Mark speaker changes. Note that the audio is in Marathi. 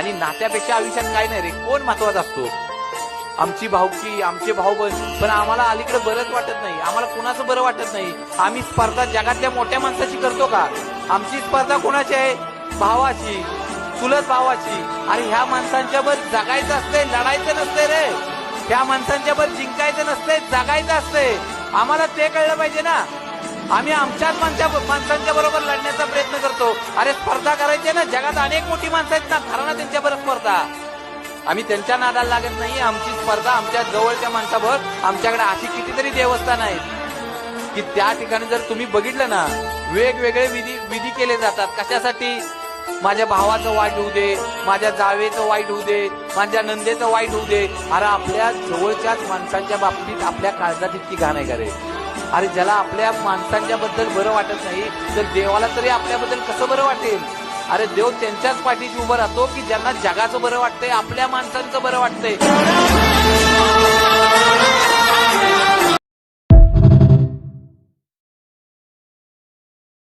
Speaker 1: आणि नात्यापेक्षा आयुष्यात काय नाही रे. कोण महत्त्वाचा असतो? आमची भाऊकी आमचे भाऊ बहीण पण आम्हाला अलीकडे बरंच वाटत नाही. आम्हाला कुणाचं बरं वाटत नाही? आम्ही स्पर्धा जगातल्या मोठ्या माणसाची करतो का? आमची स्पर्धा कोणाची आहे? भावाची. चुलत भावाची. आणि ह्या माणसांच्या बर जगायचं असते लढायचं नसते रे. ह्या माणसांच्या बर जिंकायचं नसते जगायचं असते आम्हाला ते कळलं पाहिजे ना. आम्ही आमच्याच माणसांच्या बरोबर लढण्याचा करतो अरे स्पर्धा करायची आहे ना जगात अनेक मोठी माणसं आहेत ना करा ना त्यांच्यावर स्पर्धा. आम्ही त्यांच्या नादाला लागत नाही आमची स्पर्धा आमच्या जवळच्या माणसाभर आमच्याकडे अशी कितीतरी देवस्थान आहेत की त्या ठिकाणी जर तुम्ही बघितलं ना वेगवेगळे विधी विधी केले जातात. कशासाठी? माझ्या भावाचं वाईट होऊ दे माझ्या जावेचं वाईट होऊ दे माझ्या नंदेचं वाईट होऊ दे. अरे आपल्या जवळच्याच माणसांच्या बाबतीत आपल्या काळजात इतकी घाण आहे का अरे ज्याला आपल्या माणसांच्या बद्दल बरं वाटत नाही तर देवाला तरी आपल्याबद्दल कसं बरं वाटेल? अरे देव त्यांच्याच पाठीशी उभं राहतो की ज्यांना जगाचं बरं वाटतंय आपल्या माणसांचं बरं वाटतंय.